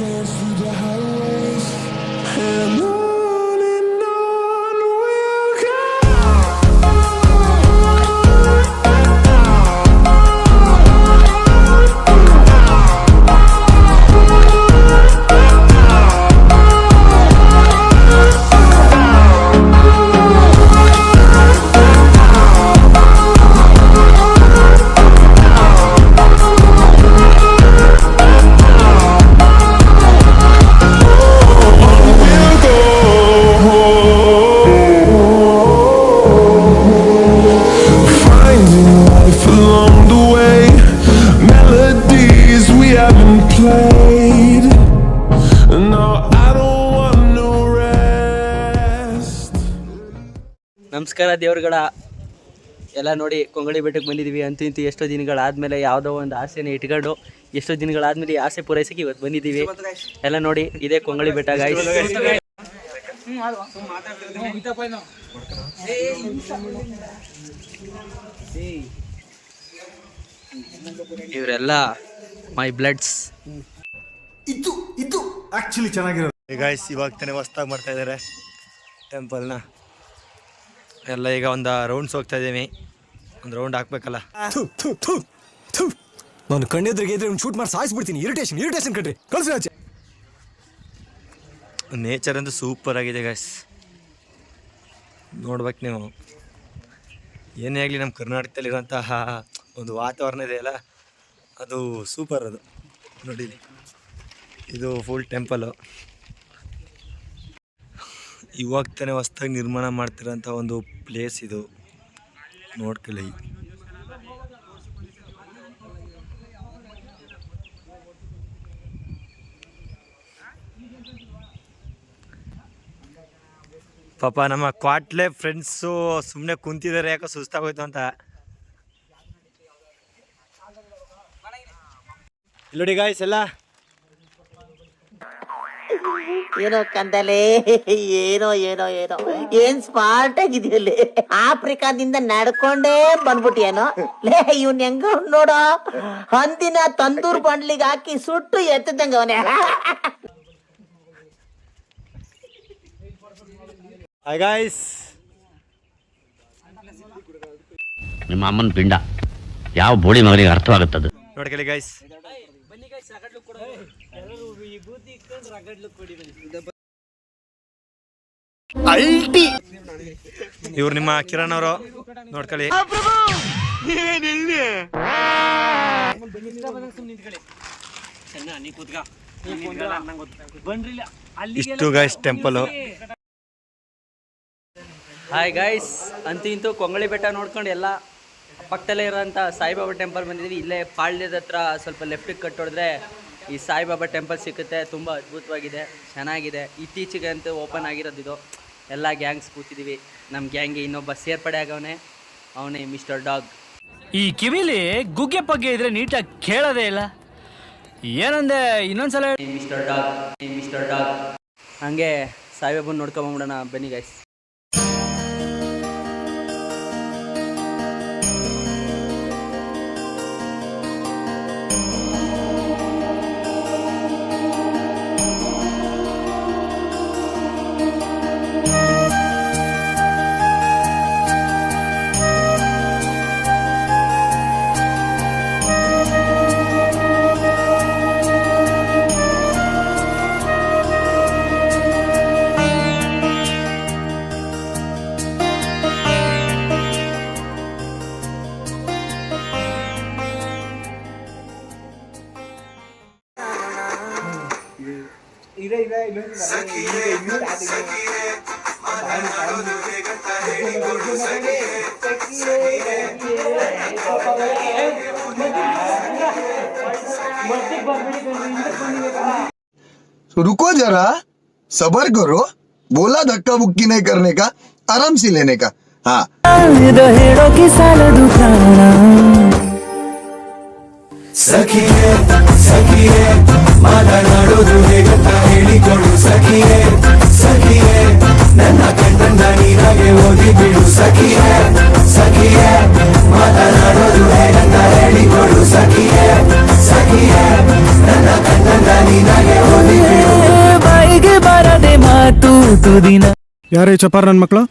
dance ನಮಸ್ಕಾರ ದೇವ್ರುಗಳ. ಎಲ್ಲ ನೋಡಿ ಕೊಂಗಳಿ ಬೆಟ್ಟಕ್ಕೆ ಬಂದಿದ್ದೀವಿ. ಅಂತ ಇಂತೂ ಎಷ್ಟೋ ದಿನಗಳಾದಮೇಲೆ ಯಾವುದೋ ಒಂದು ಆಸೆನ ಇಟ್ಕೊಂಡು ಎಷ್ಟೋ ದಿನಗಳಾದ್ಮೇಲೆ ಆಸೆ ಪೂರೈಸಕ್ಕೆ ಇವತ್ತು ಬಂದಿದ್ದೀವಿ. ಎಲ್ಲ ನೋಡಿ ಇದೇ ಕೊಂಗಳಿ ಬೆಟ್ಟ ಗಾಯ್ಸ್ ಇವರೆಲ್ಲ ಮೈ ಬ್ಲಡ್ಸ್ ಇದು ಇದು ಆಕ್ಚುಲಿ ಚೆನ್ನಾಗಿರೋದು. ಗಾಯ್ಸ್ ಇವಾಗ ತಾನೇ ಹೊಸ್ದಾಗಿ ಮಾಡ್ತಾ ಇದ್ದಾರೆ ಟೆಂಪಲ್ನ ಎಲ್ಲ ಈಗ ಒಂದು ರೌಂಡ್ಸ್ ಹೋಗ್ತಾ ಇದ್ದೀವಿ. ಒಂದು ರೌಂಡ್ ಹಾಕ್ಬೇಕಲ್ಲ. ನಾನು ಕಣ್ಣೆದ್ರಿಗೆ ಇದ್ರೆ ಶೂಟ್ ಮಾಡಿ ಸಾಯಿಸ್ಬಿಡ್ತೀನಿ. ಇರಿಟೇಷನ್ ಇರಿಟೇಷನ್ ಕಟ್ರಿ ಕಳ್ಸಿ ಆಚೆ. ನೇಚರ್ ಅಂತೂ ಸೂಪರ್ ಆಗಿದೆ ಗಾಯ್ಸ್ ನೋಡ್ಬೇಕು ನೀವು. ಏನೇ ಆಗಲಿ ನಮ್ಮ ಕರ್ನಾಟಕದಲ್ಲಿರುವಂತಹ ಒಂದು ವಾತಾವರಣ ಇದೆಯಲ್ಲ ಅದು ಸೂಪರ್ ಅದು. ನೋಡಿ ಇದು ಫುಲ್ ಟೆಂಪಲು ಇವಾಗ ತಾನೇ ಹೊಸ್ದಾಗಿ ನಿರ್ಮಾಣ ಮಾಡ್ತಿರೋಂಥ ಒಂದು ಪ್ಲೇಸ್ ಇದು. ನೋಡ್ಕೊಳ್ಳಿ. ಪಾಪ ನಮ್ಮ ಕ್ವಾಟ್ಲೆ ಫ್ರೆಂಡ್ಸು ಸುಮ್ಮನೆ ಕುಂತಿದ್ದಾರೆ ಯಾಕೋ ಸುಸ್ತಾಗೋಯ್ತು ಅಂತ. ಇಲ್ಲೋಡಿ ಗಾಯ್ಸ್ ಎಲ್ಲ ಏನೋ ಕಂದಲೆ ಏನೋ ಏನೋ ಏನೋ. ಏನ್ ಸ್ಮಾರ್ಟ್ ಆಗಿದೆಯಲ್ಲಿ ಆಫ್ರಿಕಾದಿಂದ ನಡ್ಕೊಂಡೇ ಬಂದ್ಬಿಟ್ಟಿಯೇನೋ? ಲೇ ಇವನ್ ಹೆಂಗ ನೋಡೋ? ಹಂದಿನ ತಂದೂರ್ ಬಂಡ್ಲಿಗೆ ಹಾಕಿ ಸುಟ್ಟು ಎತ್ತದಂಗ ಅವನೇ. ಹಾಯ್ ಗಾಯ್ಸ್ ನಿಮ್ಮ ಅಮ್ಮನ ಪಿಂಡ. ಯಾವ ಬೋಳಿ ಮಗನಿಗೆ ಅರ್ಥವಾಗುತ್ತದು? ನೋಡ್ಕೊಳ್ಳಿ ಗಾಯ್ಸ್ ಇವ್ರು ನಿಮ್ಮ ಕಿರಣ್ ಅವರು. ನೋಡ್ಕೊಳ್ಳಿ. ಇಷ್ಟು ಗೈಸ್ ಟೆಂಪಲ್ ಹಾಯ್ ಗೈಸ್ ಅಂತ ಇಂತೂ ಕೊಂಗಳಿ ಬೆಟ್ಟ ನೋಡ್ಕೊಂಡು ಎಲ್ಲ ಪಕ್ಕದಲ್ಲೇ ಇರೋಂಥ ಸಾಯಿಬಾಬಾ ಟೆಂಪಲ್ ಬಂದಿದ್ದೀವಿ. ಇಲ್ಲೇ ಪಾಳ್ಯದ ಹತ್ರ ಸ್ವಲ್ಪ ಲೆಫ್ಟಿಗೆ ಕಟ್ಟೋದ್ರೆ ಈ ಸಾಯಿಬಾಬಾ ಟೆಂಪಲ್ ಸಿಕ್ಕುತ್ತೆ. ತುಂಬ ಅದ್ಭುತವಾಗಿದೆ. ಚೆನ್ನಾಗಿದೆ. ಇತ್ತೀಚೆಗೆ ಅಂತೂ ಓಪನ್ ಆಗಿರೋದು ಇದು. ಎಲ್ಲ ಗ್ಯಾಂಗ್ಸ್ ಕೂತಿದ್ದೀವಿ. ನಮ್ಮ ಗ್ಯಾಂಗ್ಗೆ ಇನ್ನೊಬ್ಬ ಸೇರ್ಪಡೆ ಆಗವನೇ. ಅವನೇ ಮಿಸ್ಟರ್ ಡಾಗ್ ಈ ಕಿವಿಲಿ ಗುಗ್ಗೆ ಪಗ್ಗೆ ಇದ್ರೆ ನೀಟಾಗಿ ಕೇಳೋದೇ ಇಲ್ಲ. ಏನಂದೆ ಇನ್ನೊಂದ್ಸಲ. ಮಿಸ್ಟರ್ ಡಾಗ್ ಮಿಸ್ಟರ್ ಡಾಗ್ ಹಂಗೆ ಸಾಯಿಬಾಬನ್ ನೋಡ್ಕೊಂಬಂಬಿಡೋಣ ಬನ್ನಿ ಗೈಸ್ तो रुको जरा सबर करो बोला धक्का बुक्की नहीं करने का आराम से लेने का हाँ सखी है, सखी है, ಮಾತನಾಡೋದು ಹೇಗಂತ ಹೇಳಿಕೊಡು ಸಖಿಯೇ ಸಖಿಯೇ. ನನ್ನ ಕಣ್ಣನ್ನ ನೀನಾಗೆ ಓದಿ ಬಿಡು ಸಖಿಯೇ ಸಖಿಯೇ. ಮಾತನಾಡೋದು ಹೇಗಂತ ಹೇಳಿಕೊಡು ಸಖಿಯೇ ಸಖಿಯೇ. ನನ್ನ ಕಣ್ಣನ್ನ ನೀನಾಗೆ ಓದಿ ಬಿಡು. ಬಾಯಿಗೆ ಬರದೆ ಮಾತು ತುದಿನ ಯಾರೇ ಚಪಾರ್ ನನ್ನ ಮಕ್ಕಳು